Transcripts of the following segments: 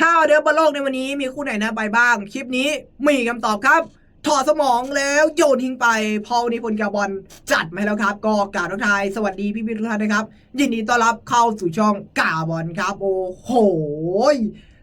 ห้าเดิมบนโลกในวันนี้มีคู่ไหนนะไปบ้าง คลิปนี้มีคำตอบครับ ถอดสมองแล้วโยนทิ้งไปพอวันนี้ผลกาบอลจัดมาให้แล้วครับ ก็กล่าวทักทาย สวัสดีพี่พี่ทุกท่านนะครับ ยินดีต้อนรับเข้าสู่ช่องกาบอลครับ โอ้โห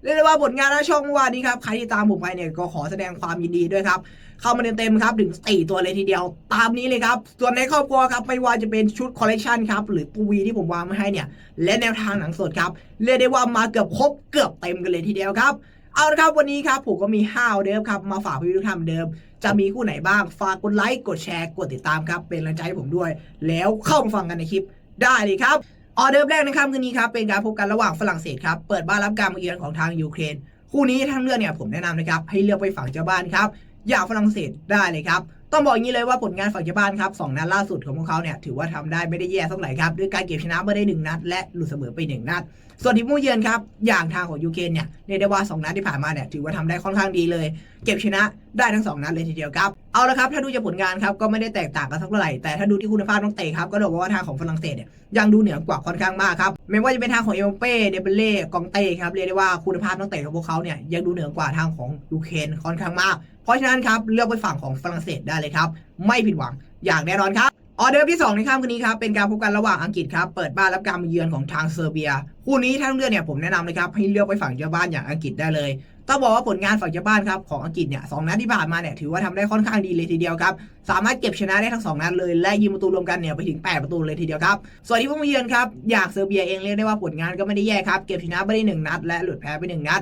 เรียกได้ว่าผลงานหน้าช่องวานนี้ครับใครที่ตามผมไปเนี่ยก็ขอแสดงความยินดีด้วยครับเข้ามาเต็มๆครับถึงสี่ตัวเลยทีเดียว ตามนี้เลยครับ ส่วนในครอบครัวครับไม่ว่าจะเป็นชุดคอลเลกชันครับหรือตูวีที่ผมวางมาให้เนี่ย และแนวทางหนังสดครับเรียกได้ว่ามาเกือบครบเกือบเต็มกันเลยทีเดียวครับเอาละครับวันนี้ครับผมก็มีห้าวเดิมครับมาฝากพี่ทุกท่านเหมือนเดิม จะมีคู่ไหนบ้างฝากกดไลค์กดแชร์กดติดตามครับเป็นกำลังใจให้ผมด้วย แล้วเข้ามาฟังกันในคลิปได้เลยครับ ออเดิมแรกในค่ำคืนนี้ครับเป็นการพบกันระหว่างฝรั่งเศสครับเปิดบ้านรับการมาเยือนของทางยูเครน คู่นี้ทางเลือกเนี่ยผมแนะนำนะครับให้เลือกไปฝั่งเจ้าบ้านครับอย่างฝรั่งเศสได้เลยครับต้องบอกอย่างนี้เลยว่าผลงานฝั่งเจ้าบ้านครับสองนัดล่าสุดของพวกเขาเนี่ยถือว่าทำได้ไม่ได้แย่สักไหร่ครับด้วยการเก็บชนะมาได้หนึ่งนัด และหลุดเสมอไปหนึ่งนัด ส่วนทีมผู้เยือนครับอย่างทางของยูเครนเนี่ยเรียกได้ว่าสองนัดที่ผ่านมาเนี่ยถือว่าทำได้ค่อนข้างดีเลย เก็บชนะได้ทั้งสองนัดเลยทีเดียวครับ เอาละครับ ถ้าดูจากผลงานครับก็ไม่ได้แตกต่างกันสักเท่าไหร่แต่ถ้าดูที่คุณภาพนักเตะครับก็ต้องบอกว่าทางของฝรั่งเศสเนี่ยยังดูเหนือกว่าค่อนข้างมากครับไม่ว่าจะเป็นทางของเอมเป้เดเบเล่กองเต้ครับเรียกได้ว่าคุณภาพนักเตะของพวกเขาเนี่ยยังดูเหนือกว่าทางของยูเครนค่อนข้างมาก เพราะฉะนั้นครับเลือกไปฝั่งของฝรั่งเศสได้เลยครับไม่ผิดหวังอย่างแน่นอนครับ ออเดอร์ที่2ในค่ำคืนนี้ครับเป็นการพบกันระหว่างอังกฤษครับเปิดบ้านรับการมาเยือนของทางเซอร์เบีย คู่นี้ถ้าต้องเลือกเนี่ยผมแนะนำเลยครับให้เลือกไปฝั่งเจ้าบ้านอย่างอังกฤษได้เลยต้องบอกว่าผลงานฝั่งเจ้าบ้านครับของอังกฤษเนี่ยสองนัดที่ผ่านมาเนี่ยถือว่าทำได้ค่อนข้างดีเลยทีเดียวครับสามารถเก็บชนะได้ทั้งสองนัดเลยและยิงประตูรวมกันเนี่ยไปถึง 8 ประตูเลยทีเดียวครับส่วนที่พวกมาเยือนครับอยางเซอร์เบียเองเรียกได้ว่าผลงานก็ไม่ได้แย่ครับเก็บชนะไปได้หนึ่งนัด และหลุดแพ้ไปหนึ่งนัด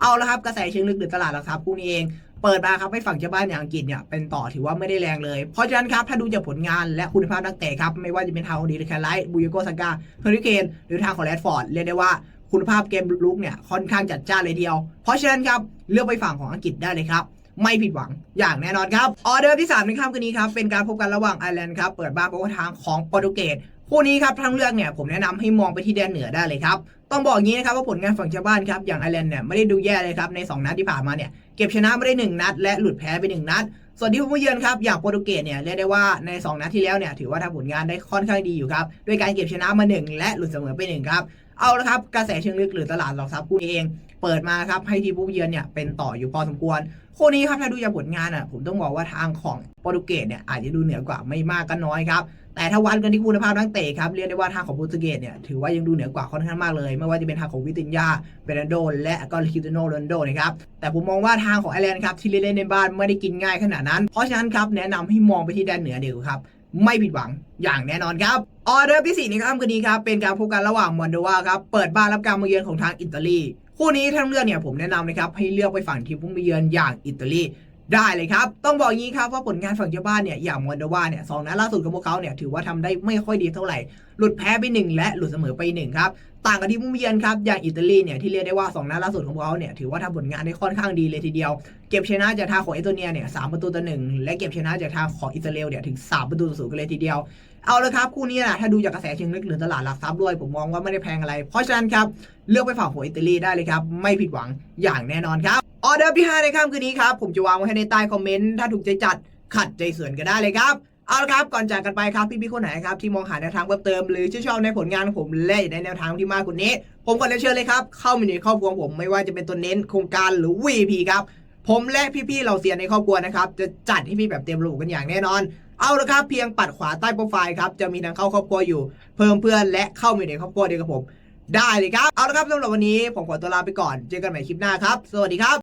เอาละครับกระแสเชิงลึกหรือตลาดหลักทรัพย์คู่นี้เอง เปิดมาครับให้ฝั่งเจ้าบ้านอย่างอังกฤษเนี่ยเป็นต่อถือว่าไม่ได้แรงเลย เพราะฉะนั้นครับถ้าดูจากผลงานและคุณภาพนักเตะครับไม่ว่าจะเป็นทางของดีหรือแคลไลท์บูยโกซากาเฮอริเคนหรือทางของแรดฟอร์ดเรียกได้ว่าคุณภาพเกมลุกเนี่ยค่อนข้างจัดจ้านเลยเดียว เพราะฉะนั้นครับเลือกไปฝั่งของอังกฤษได้เลยครับไม่ผิดหวังอย่างแน่นอนครับ ออเดอร์ที่3ในค่ำคืนนี้ครับ เป็นการพบกันระหว่างไอร์แลนด์ครับ เปิดบ้านพบกับทางของโปรตุเกสคู่นี้ครับทางเลือกเนี่ย ผมแนะนำให้มองไปที่แดนเหนือได้เลยครับ ต้องบอกงี้นะครับว่าผลงานฝั่งชาวบ้านครับอย่างไอร์แลนด์เนี่ยไม่ได้ดูแย่เลยครับใน 2 นัดที่ผ่านมาเนี่ยเก็บชนะไม่ได้ 1 นัด และหลุดแพ้ไป 1 นัด ส่วนที่ผู้เยือนครับอย่างโปรตุเกสเนี่ยเรียกได้ว่าใน 2 นัดที่แล้วเนี่ยถือว่าทำผลงานได้ค่อนข้างดีอยู่ครับด้วยการเก็บชนะมา 1 และหลุดเสมอไป1ครับเอาละครับกระแสเชิงลึกหรือตลาดหลักทรัพย์คู่นี้เอง เปิดมาครับให้ทีมผู้เยือนเนี่ยเป็นต่ออยู่พอสมควรคู่นี้ครับถ้าดูจากผลงานอะผมต้องบอกว่าทางของโปรตุเกสเนี่ยอาจจะดูเหนือกว่าไม่มากก็น้อยครับ แต่ถ้าวัดกันที่คุณภาพนักเตะครับเรียกได้ว่าทางของโปรตุเกสเนี่ยถือว่ายังดูเหนือกว่าค่อนข้างมากเลย ไม่ว่าจะเป็นทางของวิตินยาเบรนโด และก็คิโตโนโรนโดนะครับแต่ผมมองว่าทางของไอร์แลนด์ครับที่เล่นในบ้านไม่ได้กินง่ายขนาดนั้น เพราะฉะนั้นครับแนะนำให้มองไปที่แดนเหนือเดียวครับไม่ผิดหวังอย่างแน่นอนครับออเดอร์ที่สี่ในค่ำคืนนี้ครับเป็นการพบกันระหว่างมอนโดวาครับเปิดบ้านรับการมาเยือนของทางอิตาลีคู่นี้ทั้งเลือกเนี่ยผมแนะนำนะครับให้เลือกไปฝั่งทีมผู้มาเยือนอย่างอิตาลี ได้เลยครับ ต้องบอกอย่างนี้ครับว่าผลงานฝั่งเจ้าบ้านเนี่ยอย่างมอนโดวาเนี่ยสองนัดล่าสุดของพวกเขาเนี่ยถือว่าทำได้ไม่ค่อยดีเท่าไหร่ หลุดแพ้ไปหนึ่งและหลุดเสมอไปหนึ่งครับต่างกับที่ผู้มเยือนครับอย่างอิตาลีเนี่ยที่เรียกได้ว่าสองนัดล่าสุดของพวกเขาเนี่ยถือว่าทำผลงานได้ค่อนข้างดีเลยทีเดียว เก็บชนะจากทางของเอสโตเนียเนี่ยสามประตูต่อหนึ่งและเก็บชนะจากทางของอิตาเลีเนี่ยถึงสามประตูต่อศูนย์กันเลยทีเดียวเอาละครับคู่นี้นะถ้าดูจากกระแสเชิงลึกหรือตลาดหลักทรัพย์ด้วยผมมองว่าไม่ได้แพงอะไร เพราะฉะนั้นครับเลือกไปฝั่งของอิตาลีได้เลยครับไม่ผิดหวังอย่างแน่นอนครับ ออเดอร์ที่5ในค่ำคืนนี้ครับ ผมจะวางไว้ให้ในใต้คอมเมนต์ ถ้าถูกใจจัด ขัดใจเสือนก็ได้เลยครับ เอาละครับก่อนจากกันไปครับพี่ๆคนไหนครับที่มองหาแนวทางเพิ่มเติม หรือชื่นชอบในผลงานของผมและอยากได้แนวทางที่มากกว่านี้ ผมขอเรียนเชิญเลยครับเข้ามาในครอบครัวผมไม่ว่าจะเป็นตัวเน้นโครงการหรือ VP ครับผมและพี่ๆเราเซียในครอบครัวนะครับจะจัดให้พี่แบบเต็มระบบกันอย่างแน่นอนเอาละครับเพียงปัดขวาใต้โปรไฟล์ครับจะมีทางเข้าครอบครัวอยู่ เพิ่มเพื่อนและเข้ามาในครอบครัวเดียวกับผมได้เลยครับ เอาละครับสำหรับวันนี้ผมขอตัวลาไปก่อน เจอกันใหม่คลิปหน้าครับ สวัสดีครับ